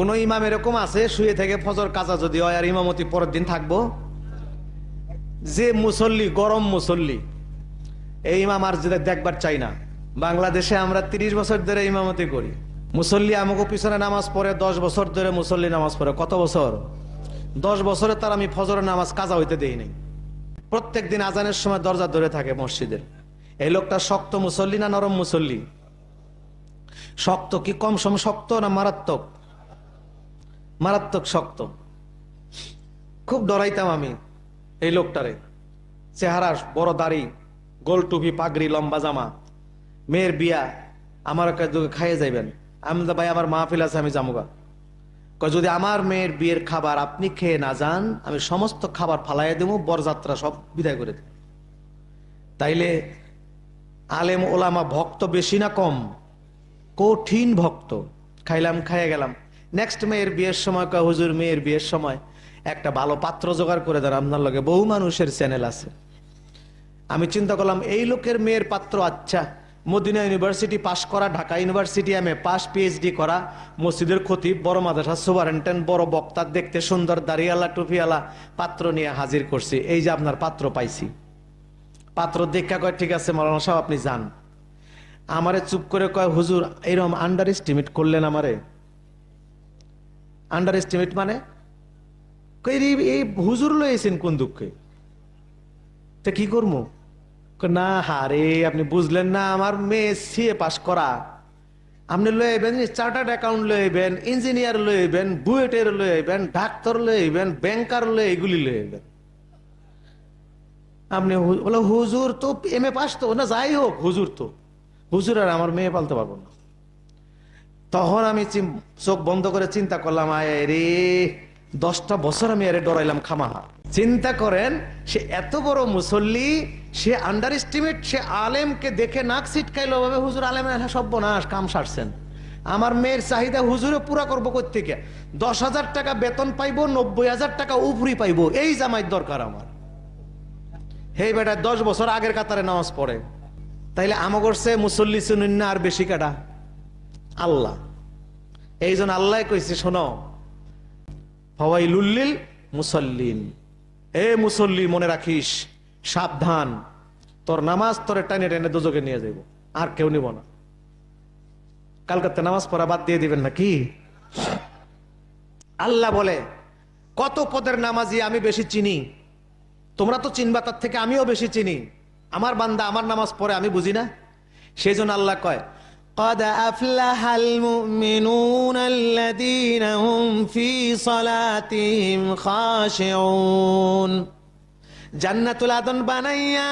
কোন ইমাম এরকম আছে, শুয়ে থেকে ফজর কাজা যদি হয় আর ইমামতি পরের দিন থাকব? যে মুসল্লি, গরম মুসল্লি, এই ইমাম আর যেটা দেখবার চাই না। বাংলাদেশে আমরা তিরিশ বছর ধরে ইমামতি করি। মুসল্লি আমাকে পিছনে নামাজ পড়ে, দশ বছর ধরে মুসল্লি নামাজ পড়ে। কত বছর? দশ বছরে তার আমি ফজরের নামাজ কাজা হইতে দেই নাই। প্রত্যেক দিন আজানের সময় দরজা ধরে থাকে মসজিদের। এই লোকটা শক্ত মুসল্লি না নরম মুসল্লি? শক্ত কি কম সম শক্ত না মারাত্মক? মারাত্মক শক্ত। খুব ডরাইতাম আমি এই লোকটারে। চেহারা বড় দাড়ি, গোল টুপি, পাগড়ি, লম্বা জামা। মেয়ের বিয়া, আমার খাইয়ে যাইবেন। আমি তো ভাই, আমার মাহফিল আছে, আমি জামুগা যদি আমার মেয়ের বিয়ের খাবার আপনি খেয়ে না যান, আমি সমস্ত খাবার ফালাইয়া দেবো বরযাত্রা সব বিদায় করে দেব তাইলে আলেম ওলামা ভক্ত বেশি না কম? কঠিন ভক্ত। খাইলাম, খাইয়ে গেলাম। নেক্সট মেয়ের বিয়ের সময় কয়, হুজুর, মেয়ের বিয়ের সময় একটা ভালো পাত্র জোগাড় করে দেন, আপনার লগে বহু মানুষের চ্যানেল আছে। আমি চিন্তা করলাম, এই লোকের মেয়ের পাত্র আচ্ছা মদিনা ইউনিভার্সিটি পাশ করা, ঢাকা ইউনিভার্সিটি এম এ পাশ পিএইচডি করা, মসজিদের খতিব বড় মাদ্রাসা সুপারেন্টেন্ট বড় বক্তা, দেখতে সুন্দর দাড়িয়ালা টুপিয়ালা পাত্র নিয়ে হাজির করছি, এই যে আপনার পাত্র পাইছি। পাত্র দেখা কয়, ঠিক আছে, মৌলানা সাহেব, আপনি যান। আমারে চুপ করে কয়, হুজুর এরকম আন্ডার এস্টিমেট করলেন আমারে? আন্ডার এস্টিমেট মানে এই হুজুর লয়েছেন কোন দুঃখে? তা কি করব না, হারে, আপনি বুঝলেন না, আমার মেয়ে সিএ পাস করা। আপনি লইবেন চার্টার্ড অ্যাকাউন্ট লইবেন ইঞ্জিনিয়ার লইবেন বুয়েটের লইবেন ডাক্তার লইবেন ব্যাংকার লই এগুলি লইবেন আপনি বলে, হুজুর তো এম এ পাস তো, না যাই হোক, হুজুর তো। হুজুর আর আমার মেয়ে পালতে পারব না। তখন আমি চোখ বন্ধ করে চিন্তা করলাম, আয় রে, দশটা বছর আমি আরে ডরাইলাম খামাহা চিন্তা করেন, সে এত বড় মুসল্লি, সে আন্ডার এস্টিমেট সে আলেমকে দেখে নাক সিটকাইলো ভাবে, হুজুর আলেম সভ্য নাশ কাম সারছেন। আমার মেয়ের চাহিদা হুজুরে পুরা করব থেকে দশ হাজার টাকা বেতন পাইবো, নব্বই হাজার টাকা উপরি পাইবো, এই জামাই দরকার আমার। হে বেটা, দশ বছর আগের কাতারে নামাজ পড়ে। তাইলে আমাগর সে মুসল্লি শুনুন না আর বেশি কাটা আল্লাহ। এই জন্য আল্লাহ কইছে, শোনো। হওয়াই লুল্লিল মুসল্লিন। এ মুসল্লি, মনে রাখিস, সাবধান। তোর নামাজ তোরে টানে টেনে দুজকে নিয়ে যাইব। আর কেউ নিব না। কালকাতে নামাজ পড়া বাদ দিয়ে দিবেন না কি আল্লাহ বলে, কত পদের নামাজি আমি বেশি চিনি। তোমরা তো চিনবা, তার থেকে আমিও বেশি চিনি। আমার বান্দা আমার নামাজ পড়ে, আমি বুঝি না? সেই জন্য আল্লাহ কয় قد أفلح المؤمنون الذين هم في صلاتهم خاشعون জান্নাতুল আদন বানাইয়া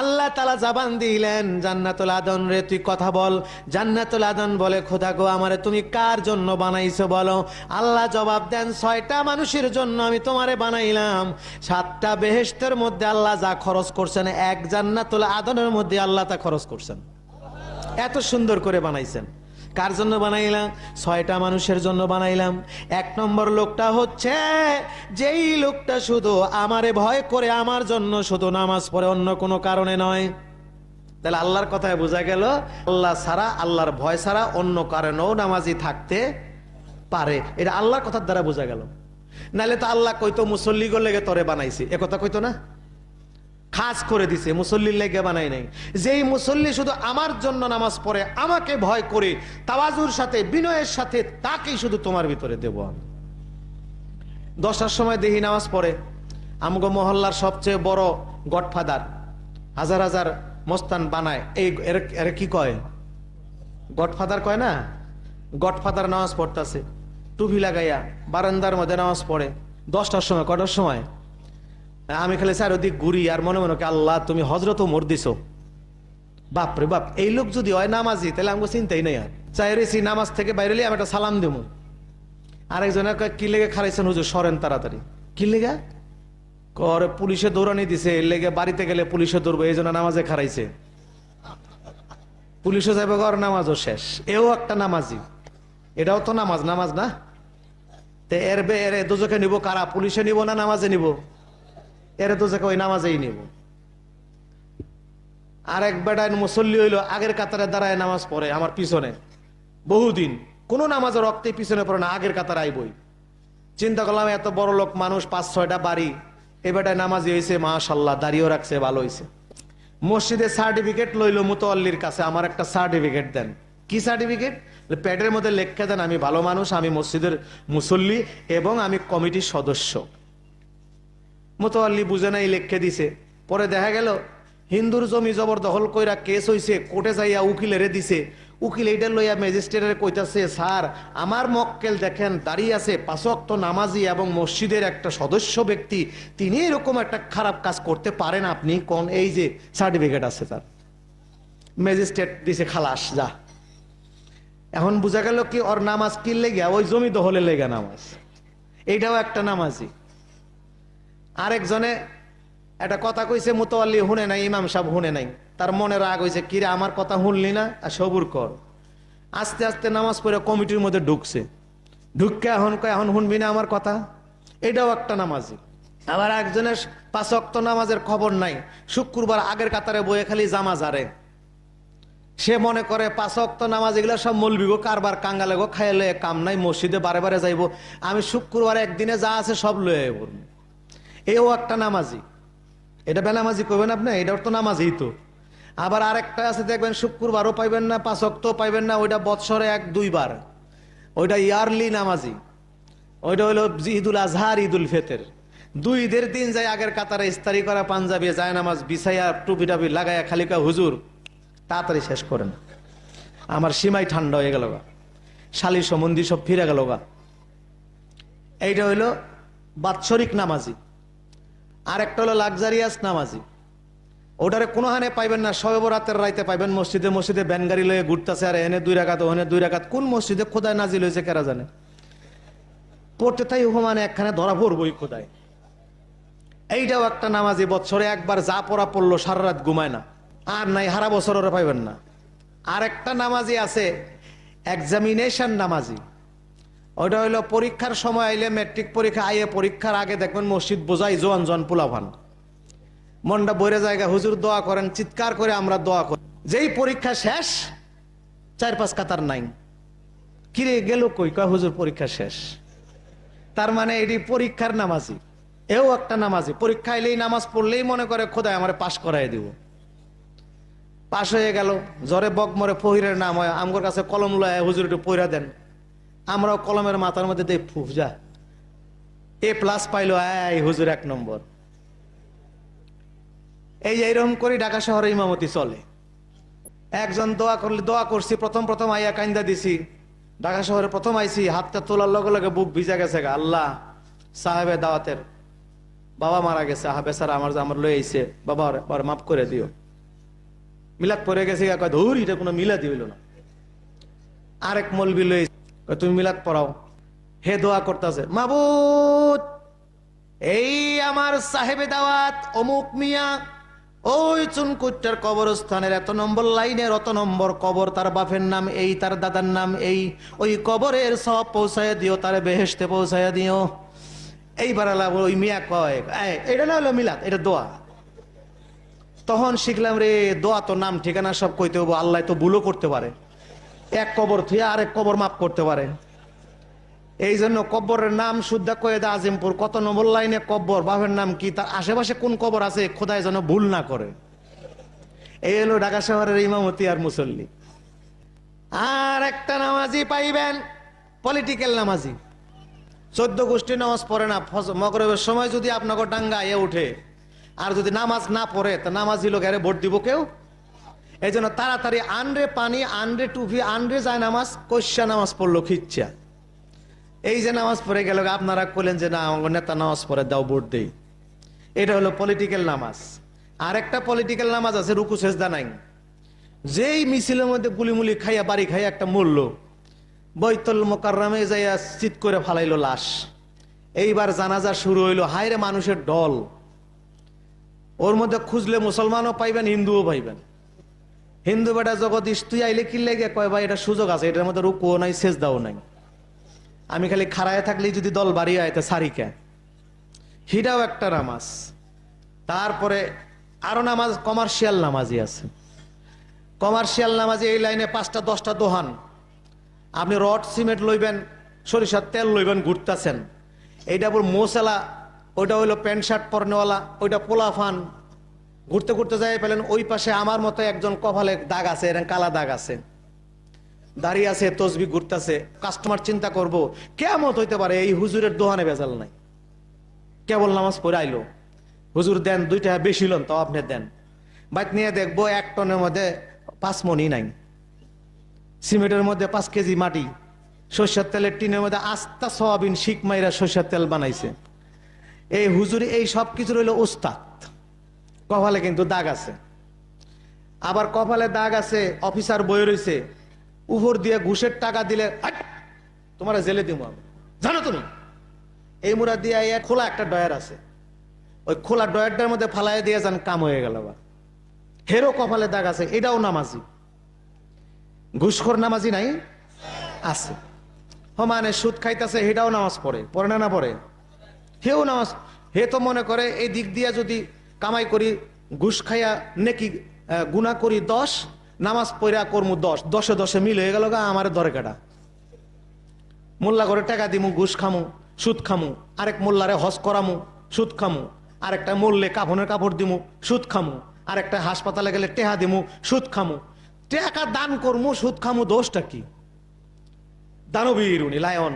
আল্লাহ তালা জাবান দিলেন জান্নাতুল আদন রে তুই কথা বল জান্নাতুল আদন বলে খোদা গো আমারে তুমি কার জন্য বানাইছো বলো আল্লাহ জবাব দেন ছয়টা মানুষের জন্য আমি তোমারে বানাইলাম সাতটা বেহেস্তের মধ্যে আল্লাহ যা খরচ করছেন এক জান্নাতুল আদনের মধ্যে আল্লাহ তা খরচ করছেন এত সুন্দর করে বানাইছেন। কার জন্য বানাইলাম? ছয়টা মানুষের জন্য বানাইলাম। এক নম্বর লোকটা হচ্ছে, যেই লোকটা শুধু আমারে ভয় করে, আমার জন্য শুধু নামাজ পড়ে, অন্য কোনো কারণে নয়। তাহলে আল্লাহর কথায় বোঝা গেল, আল্লাহ ছাড়া, আল্লাহর ভয় ছাড়া অন্য কারণেও নামাজি থাকতে পারে। এটা আল্লাহর কথার দ্বারা বোঝা গেল। নাহলে তো আল্লাহ কইতো মুসল্লি গো লেগে তরে বানাইছি। একথা কইতো না? খাস করে দিছে, মুসল্লির লেগে বানাই নাই। যেই মুসল্লি শুধু আমার জন্য নামাজ পড়ে, আমাকে ভয় করে, তাওয়াজুর সাথে, বিনয়ের সাথে, তাকেই শুধু তোমার ভিতরে দেব আমি। দশটার সময় দেহি নামাজ পড়ে। আমগো মহল্লার সবচেয়ে বড় গডফাদার, হাজার হাজার মস্তান বানায়। এই এর কি কয়? গডফাদার কয় না? গডফাদার নামাজ পড়তাছে। টুপি লাগাইয়া বারান্দার মধ্যে নামাজ পড়ে। দশটার সময়, কটার সময়? আমি খালি চারোদিক ঘুরি আর মনে মনে আল্লাহ, তুমি হজরত মোর দিছো। বাপরে বাপ, এই লোক যদি হয় নামাজি, তাহলে আমাকে চিন্তাই নেই আর। চাইরেছি নামাজ থেকে বাইরে আমি একটা সালাম দেবো আরেকজনের কি লেগে খারাইছেন হুজুর? সরেন তাড়াতাড়ি। কি লেগে? করে পুলিশে দৌড়ানি দিছে লেগে বাড়িতে গেলে পুলিশে দৌড়বো, এই জন্য নামাজে খারাইছে। পুলিশে যাবে ঘর নামাজও শেষ। এও একটা নামাজি। এটাও তো নামাজ নামাজ না? তে এর বে, এর দুজকে নিব কারা? পুলিশে নিব না নামাজে নিব? এর দুজকে ওই নামাজেই নিব। আর এক বেটায় মুসল্লি হইল, আগের কাতারে দাঁড়ায় নামাজ পড়ে, আমার পিছনে। বহুদিন, কোনো নামাজের রক্তে পিছনে পড়ে না, আগের কাতার আইবই। চিন্তা করলাম, এত বড় লোক মানুষ, পাঁচ, ছয়টা বাড়ি এবারটায় নামাজি হয়েছে মাশাল্লাহ দাঁড়িয়েও রাখছে, ভালো হয়েছে মসজিদে সার্টিফিকেট লইল মুতোয়াল্লির কাছে, আমার একটা সার্টিফিকেট দেন। কি সার্টিফিকেট? প্যাডের মধ্যে লেখা দেন, আমি ভালো মানুষ, আমি মসজিদের মুসল্লি এবং আমি কমিটির সদস্য। মোতোয়াল্লি বুঝে নাই লেখে দিছে। পরে দেখা গেল, হিন্দুর জমি জবর দখল কইরা কেস হইছে, কোর্টে যাইয়া উকিলেরে দিছে। উকিল এইটা লইয়া ম্যাজিস্ট্রেটের কইতাছে, স্যার, আমার মক্কেল দেখেন, দাঁড়িয়ে আছে পাঁচক্ত নামাজি এবং মসজিদের একটা সদস্য ব্যক্তি, তিনি এরকম একটা খারাপ কাজ করতে পারেন আপনি? কোন, এই যে সার্টিফিকেট আছে তার। ম্যাজিস্ট্রেট দিছে, খালাস, যা। এখন বোঝা গেল কি, ওর নামাজ কি লেগে ওই জমি দখলে লেগে নামাজ। এইটাও একটা নামাজি। আরেকজনে একটা কথা কইছে মুতোয়াল্লি শুনে নাই, ইমাম সাহেব শুনে নাই। তার মনে রাগ হয়েছে কিরে আমার কথা শুনলি না? আর সবুর কর। আস্তে আস্তে নামাজ পড়ে কমিটির মধ্যে ঢুকছে। ঢুককে এখন এখন শুনবি না আমার কথা? এটাও একটা নামাজি। আবার একজনের পাঁচক্ত নামাজের খবর নাই। শুক্রবার আগের কাতারে বয়ে খালি জামা জারে সে মনে করে, পাঁচ অক্ত নামাজ এগুলো সব মলবিব কারবার কাঙ্গালে গো, খাইলে কাম নাই, মসজিদে বারে বারে যাইব। আমি শুক্রবার একদিনে যা আছে সব লয়ে আইব। এও একটা নামাজি। এটা বেনামাজি করবেন আপনি? এটাও তো নামাজি তো। আবার আরেকটা আছে, দেখবেন শুক্রবারও পাইবেন না, পাঁচ অক্ত পাইবেন না, ওইটা বৎসরে এক, দুইবার। ওইটা ইয়ারলি নামাজি। ওইটা হইল ঈদুল আজহার, ঈদুল ফেতের। দুই ঈদের দিন যায় আগের কাতারে ইস্তারি করা পাঞ্জাবি যায় নামাজ বিছাইয়া টুপি টাপি লাগাইয়া খালিকা হুজুর, তাড়াতাড়ি শেষ করেন। আমার সীমাই ঠান্ডা হয়ে গেল গা। শালি সম্বন্ধী সব ফিরে গেল গা। এইটা হইল বাৎসরিক নামাজি। আর একটা হলো লাক্সারিয়াস নামাজি। ওটারে কোনো হানে পাইবেন না শবে রাতের রাইতে পাইবেন মসজিদে মসজিদে ব্যান গাড়ি লয়ে ঘুরতেছে, আর এনে দুই রাখাত ওখানে দুই রাখাত কোন মসজিদে খোদায় নাজিল হয়েছে কেরা জানে? পড়তে তাই মানে একখানে ধরা পড়বই খোদায়। এইটাও একটা নামাজি বছরে একবার যা পড়া পড়ল সারা রাত ঘুমায় না। আর নাই হারা বছর পাইবেন না। আর একটা নামাজি আছে এক্সামিনেশন নামাজি। ওইটা হইল পরীক্ষার সময় আইলে মেট্রিক পরীক্ষা, আইয়ে পরীক্ষার আগে দেখবেন মসজিদ বোঝাই জোয়ান জোয়ান পোলাভান মনটা বইরে জায়গা, হুজুর দোয়া করেন, চিৎকার করে আমরা দোয়া করি। যেই পরীক্ষা শেষ, চার পাঁচ কাতার নাই। কিরে, গেল কই? কয়, হুজুর, পরীক্ষা শেষ। তার মানে এটি পরীক্ষার নামাজি। এও একটা নামাজি। পরীক্ষা এলেই নামাজ পড়লেই মনে করে, খোদায়, আমার পাশ করাই দিব। পাশ হয়ে গেল। জ্বরে বক মরে ফহিরের নাম হয়। আমগর কাছে কলম লয় হুজুর একটু পইরা দেন। আমরাও কলমের মাথার মধ্যে দেখ ফুফ যা। এ প্লাস পাইলো এই হুজুর এক নম্বর। এই এইরকম করে ঢাকা শহরে ইমামতি চলে। একজন দোয়া করলে দোয়া করছি প্রথম প্রথম আইয়া কান্দা দিছি। ঢাকা শহরে প্রথম আইছি হাতটা তোলার লগে লগে বুক ভিজা গেছে গা। আল্লাহ সাহেবে দাওয়াতের বাবা মারা গেছে। আহাবে স্যার আমার আমার লই আইছে বাবা ওর মাফ করে দিও। মিলাদ পরে গেছে ধুর এটা কোনো মিলাদি হইল না। আরেক মলবি লই কয়, তুমি মিলাদ পড়াও। হে দোয়া করতেছে মাবুদ এই আমার সাহেবে দাওয়াত অমুক মিয়া ওই চুনকুট্টার কবরস্থানের এত নম্বর লাইনের অত নম্বর কবর তার বাপের নাম এই তার দাদার নাম এই ওই কবরের সব পৌঁছায় দিও তার বেহেস্তে পৌঁছায় দিও। এইবার ওই মিয়া কয় "এই, এটা না হলো মিলাদ এটা দোয়া। তখন শিখলাম রে দোয়া তো নাম ঠিকানা সব কইতে হব আল্লাহ তো ভুলও করতে পারে। এক কবর থুয়ে আরেক কবর মাফ করতে পারে। এই জন্য কব্বরের নাম শুদ্ধা কয়েদা আজিমপুর, কত নম্বর লাইনে কব্বর বাপের নাম কি, তার আশেপাশে কোন কবর আছে খোদায় যেন ভুল না করে। এই হলো ঢাকা শহরের ইমামতি আর মুসল্লি। আর একটা নামাজি পাইবেন পলিটিক্যাল নামাজি। চোদ্দ গোষ্ঠী নামাজ পড়ে না মগরবের সময় যদি আপনাকে ডাঙ্গা এ উঠে, আর যদি নামাজ না পড়ে, তা নামাজি লোক ভোট দিব কেউ? এই জন্য তাড়াতাড়ি আনরে পানি আনরে টুপি আনরে যায় নামাজ কষ্যা নামাজ পড়ল খিচ্ছা। এই যে নামাজ পড়ে গেল আপনারা করলেন যে না, আমার নেতা নামাজ পড়ে, দাও ভোট দেই। এটা হলো পলিটিক্যাল নামাজ। আর একটা পলিটিক্যাল নামাজ আছে, রুকু সেজদা নাই। যেই মিছিলের মধ্যে গুলিমুলি খাইয়া, বাড়ি খাইয়া একটা মরলো, বৈতল মোকাররামে যাইয়া চিত করে ফালাইলো লাশ। এইবার জানাজা শুরু হইল, হায়রে মানুষের দল ওর মধ্যে খুঁজলে মুসলমানও পাইবেন, হিন্দুও পাইবেন। হিন্দু বেটা জগদীশ, তুই আইলে কি লেগে? কয়, ভাই, এটা সুযোগ আছে, এটার মধ্যে রুকুও নাই, সেজদাও নাই। আমি খালি খাড়ায় থাকলেই যদি দল বাড়িয়ে আয়তে সারিকা হিটাও একটা নামাজ। তারপরে আরও নামাজ, কমার্শিয়াল নামাজই আছে। কমার্শিয়াল নামাজি এই লাইনে পাঁচটা, দশটা দোহান। আপনি রড, সিমেন্ট লইবেন, সরিষার তেল লইবেন, ঘুরতেছেন। এইটা বল মোসালা, ওইটা হইল প্যান্ট শার্ট পরনেওয়ালা, ওইটা পোলাফান ঘুরতে ঘুরতে যাই পেলেন ওই পাশে আমার মতো একজন কপালে দাগ আছে এরকম কালা দাগ আছে। দাঁড়িয়ে আছে, তসবি ঘুরতেছে। কাস্টমার চিন্তা করব কেমন হইতে পারে এই হুজুরের দোহানে বেজাল নাই। কেবল নামাজ পড়ে আইলো। হুজুর দেন দুইটা, বেশি লন, তাও আপনি দেন। বাইক নিয়ে দেখব এক টনের মধ্যে পাঁচ মনি নাই। সিমেন্টের মধ্যে পাঁচ কেজি মাটি। সর্ষের তেলের টিনের মধ্যে আস্তা সয়াবিন শিখ মাইরা সর্ষের তেল বানাইছে। এই হুজুর এই সব কিছু রইল উস্তাদ কপালে কিন্তু দাগ আছে। আবার কপালে দাগ আছে, অফিসার বই রয়েছে উপর দিয়ে ঘুষের টাকা দিলে! তোমার জেলে দিব আমি। জানো তুমি? এই মুরা দিয়ে খোলা একটা ডয়ার আছে। ওই খোলা ডয়ারটার মধ্যে ফালাই দিয়ে যান কাম হয়ে গেল বা হেরো কপালে দাগ আছে, এটাও নামাজি। ঘুষখোর নামাজি নাই? আছে। হ মানে সুদ খাইতেছে, হেটাও নামাজ পড়ে পড়ে না না পড়ে? হেও নামাজ, হে তো মনে করে, এই দিক দিয়া যদি কামাই করি, ঘুষ খাইয়া নেকি গুনাহ করি দশ, নামাজ পড়া করমু দশ। দশে দশে মিল হয়ে গেল গা, আমার দরে কাটা। মোল্লা করে টাকা দিমু, ঘুষ খামু, সুদ খামু, আরেক মোল্লারে হজ করামু, সুদ খামু। আরেকটা মোল্লে কাফনের কাপড় দিমু, সুদ খামু। আরেকটা হাসপাতালে গেলে টেহা দিমু, সুদ খামু। টাকা দান করমু, সুদ খামু, দোষটা কি? দানবীর উনি, লায়ন।